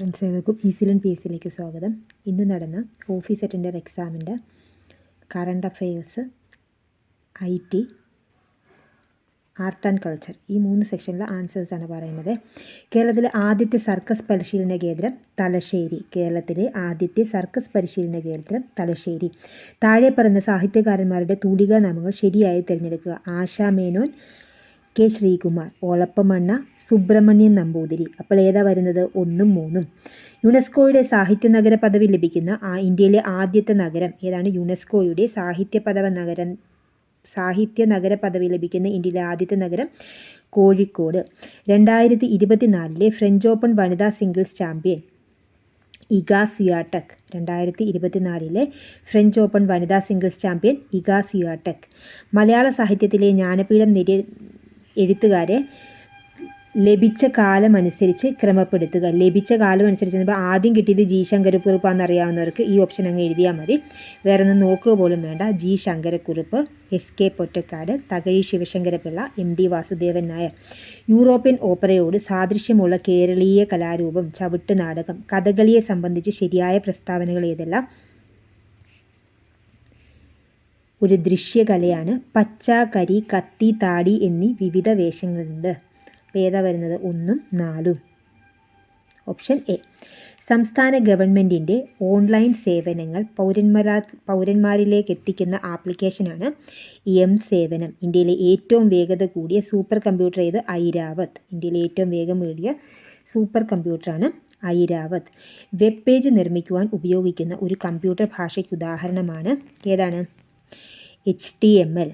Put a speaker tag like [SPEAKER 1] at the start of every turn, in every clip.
[SPEAKER 1] Friends ഏവർക്കും ഈസിലൻ P S സിയിലേക്ക് സ്വാഗതം. ഇന്ന് നടന്ന ഓഫീസ് അറ്റൻഡർ എക്സാമിന്റെ current affairs I T art and culture ഈ മൂന്ന് സെക്ഷനിലെ ആൻസേഴ്സാണ് പറയുന്നത്. കേരളത്തിലെ ആദ്യത്തെ സർക്കസ് പരിശീലന കേന്ദ്രം തലശ്ശേരി. കേരളത്തിലെ ആദ്യത്തെ സർക്കസ് പരിശീലന കേന്ദ്രം തലശ്ശേരി. താഴെ പറയുന്ന സാഹിത്യകാരന്മാരുടെ തൂലികാ നാമങ്ങൾ ശരിയായി തിരഞ്ഞെടുക്കുക. ആശാ മേനോൻ കെ. ശ്രീകുമാർ ഓളപ്പമണ്ണ സുബ്രഹ്മണ്യൻ നമ്പൂതിരി. അപ്പോൾ ഏതാ വരുന്നത്? ഒന്നും മൂന്നും. യുനെസ്കോയുടെ സാഹിത്യ നഗര പദവി ലഭിക്കുന്ന ആ ഇന്ത്യയിലെ ആദ്യത്തെ നഗരം ഏതാണ്? യുനെസ്കോയുടെ സാഹിത്യ പദവ നഗരം സാഹിത്യ നഗര പദവി ലഭിക്കുന്ന ഇന്ത്യയിലെ ആദ്യത്തെ നഗരം കോഴിക്കോട്. രണ്ടായിരത്തി ഇരുപത്തിനാലിലെ ഫ്രഞ്ച് ഓപ്പൺ വനിതാ സിംഗിൾസ് ചാമ്പ്യൻ ഇഗാ സിയാടെക് രണ്ടായിരത്തി ഇരുപത്തിനാലിലെ ഫ്രഞ്ച് ഓപ്പൺ വനിതാ സിംഗിൾസ് ചാമ്പ്യൻ ഇഗാ സിയാടെക് മലയാള സാഹിത്യത്തിലെ ജ്ഞാനപീഠം നിര എഴുത്തുകാരെ ലഭിച്ച കാലമനുസരിച്ച് ക്രമപ്പെടുത്തുക. ലഭിച്ച കാലമനുസരിച്ച് ആദ്യം കിട്ടിയത് ജി ശങ്കരക്കുറുപ്പാന്ന് അറിയാവുന്നവർക്ക് ഈ ഓപ്ഷൻ അങ്ങ് എഴുതിയാൽ മതി. വേറെ ഒന്നും നോക്കുക പോലും വേണ്ട. G Sankarakurup S K Pottekkatt Thakazhi Sivasankara Pillai M D Vasudevan Nair. European ഓപ്പറയോട് സാദൃശ്യമുള്ള കേരളീയ കലാരൂപം ചവിട്ട് നാടകം കഥകളിയെ സംബന്ധിച്ച് ശരിയായ പ്രസ്താവനകൾ ഏതെല്ലാം? ഒരു ദൃശ്യകലയാണ് പച്ച കരി കത്തി താടി എന്നീ വിവിധ വേഷങ്ങളുണ്ട്. അപ്പോൾ ഏതാ വരുന്നത് ഒന്നും നാലും. Option A. സംസ്ഥാന ഗവൺമെന്റിന്റെ ഓൺലൈൻ സേവനങ്ങൾ പൗരന്മാരാ പൗരന്മാരിലേക്ക് എത്തിക്കുന്ന ആപ്ലിക്കേഷനാണ് എം സേവനം. ഇന്ത്യയിലെ ഏറ്റവും വേഗത കൂടിയ സൂപ്പർ കമ്പ്യൂട്ടർ ഏത്? ഐരാവത്. ഇന്ത്യയിലെ ഏറ്റവും വേഗം കൂടിയ സൂപ്പർ കമ്പ്യൂട്ടറാണ് ഐരാവത്. വെബ് പേജ് നിർമ്മിക്കുവാൻ ഉപയോഗിക്കുന്ന ഒരു കമ്പ്യൂട്ടർ ഭാഷയ്ക്ക് ഉദാഹരണമാണ്. ഏതാണ്? H T M L.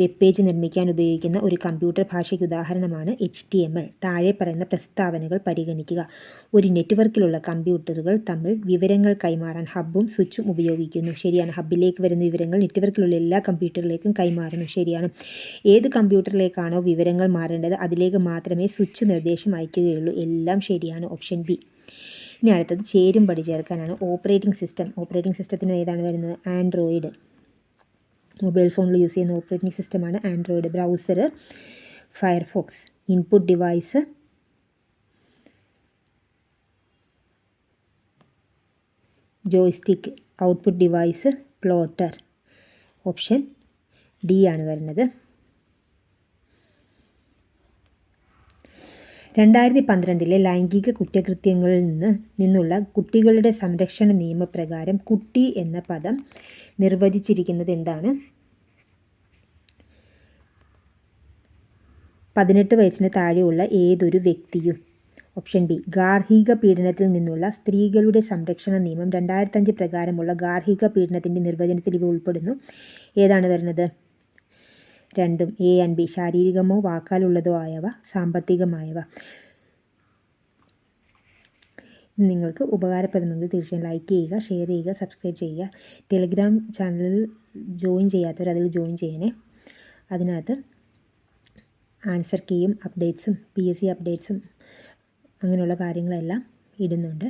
[SPEAKER 1] Web page നിർമ്മിക്കാൻ ഉപയോഗിക്കുന്ന ഒരു കമ്പ്യൂട്ടർ ഭാഷയ്ക്ക് ഉദാഹരണമാണ് എച്ച് ടി എം എൽ. താഴെ പറയുന്ന പ്രസ്താവനകൾ പരിഗണിക്കുക. ഒരു നെറ്റ്വർക്കിലുള്ള കമ്പ്യൂട്ടറുകൾ തമ്മിൽ വിവരങ്ങൾ കൈമാറാൻ ഹബ്ബും സ്വിച്ചും ഉപയോഗിക്കുന്നു. ശരിയാണ്. ഹബ്ബിലേക്ക് വരുന്ന വിവരങ്ങൾ നെറ്റ്വർക്കിലുള്ള എല്ലാ കമ്പ്യൂട്ടറിലേക്കും കൈമാറുന്നു. ശരിയാണ്. ഏത് കമ്പ്യൂട്ടറിലേക്കാണോ വിവരങ്ങൾ മാറേണ്ടത് അതിലേക്ക് മാത്രമേ സ്വിച്ച് നിർദ്ദേശം അയക്കുകയുള്ളൂ. എല്ലാം ശരിയാണ്. Option B. ഇനി അടുത്തത് ചേരും പടി ചേർക്കാനാണ്. Operating system. ഓപ്പറേറ്റിംഗ് സിസ്റ്റത്തിന് ഏതാണ് വരുന്നത്? ആൻഡ്രോയിഡ്. മൊബൈൽ ഫോണിൽ യൂസ് ചെയ്യുന്ന ഓപ്പറേറ്റിംഗ് സിസ്റ്റമാണ് Android browser Firefox input device. Joystick output device plotter option D ആണ് വരുന്നത്. രണ്ടായിരത്തി പന്ത്രണ്ടിലെ ലൈംഗിക കുറ്റകൃത്യങ്ങളിൽ നിന്ന് നിന്നുള്ള കുട്ടികളുടെ സംരക്ഷണ നിയമപ്രകാരം കുട്ടി എന്ന പദം നിർവചിച്ചിരിക്കുന്നത് എന്താണ്? പതിനെട്ട് വയസ്സിന് താഴെയുള്ള ഏതൊരു വ്യക്തിയും ഓപ്ഷൻ ബി ഗാർഹിക പീഡനത്തിൽ നിന്നുള്ള സ്ത്രീകളുടെ സംരക്ഷണ നിയമം രണ്ടായിരത്തഞ്ച് പ്രകാരമുള്ള ഗാർഹിക പീഡനത്തിന്റെ നിർവചനത്തിൽ ഇവ ഉൾപ്പെടുന്നു. ഏതാണ് വരുന്നത്? രണ്ടും എ ആൻഡ് ബി ശാരീരികമോ വാക്കാലുള്ളതോ ആയവ സാമ്പത്തികമായവ. നിങ്ങൾക്ക് ഉപകാരപ്രദമെങ്കിൽ തീർച്ചയായും ലൈക്ക് ചെയ്യുക ഷെയർ ചെയ്യുക സബ്സ്ക്രൈബ് ചെയ്യുക. ടെലിഗ്രാം ചാനലിൽ ജോയിൻ ചെയ്യാത്തവർ അതിൽ ജോയിൻ ചെയ്യണേ. അതിനകത്ത് ആൻസർ കീയും അപ്ഡേറ്റ്സും പി എസ് സി അപ്ഡേറ്റ്സും അങ്ങനെയുള്ള കാര്യങ്ങളെല്ലാം ഇടുന്നുണ്ട്.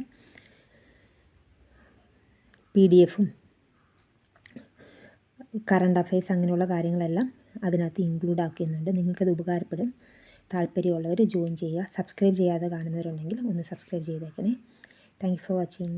[SPEAKER 1] പി ഡി എഫും കറണ്ട് അഫയേഴ്സ് അങ്ങനെയുള്ള കാര്യങ്ങളെല്ലാം അതിനകത്ത് ഇൻക്ലൂഡ് ആക്കുന്നുണ്ട് നിങ്ങൾക്കത് ഉപകാരപ്പെടും. താല്പര്യമുള്ളവർ ജോയിൻ ചെയ്യുക. സബ്സ്ക്രൈബ് ചെയ്യാതെ കാണുന്നവരുണ്ടെങ്കിൽ ഒന്ന് സബ്സ്ക്രൈബ് ചെയ്തേക്കണേ. Thank for watching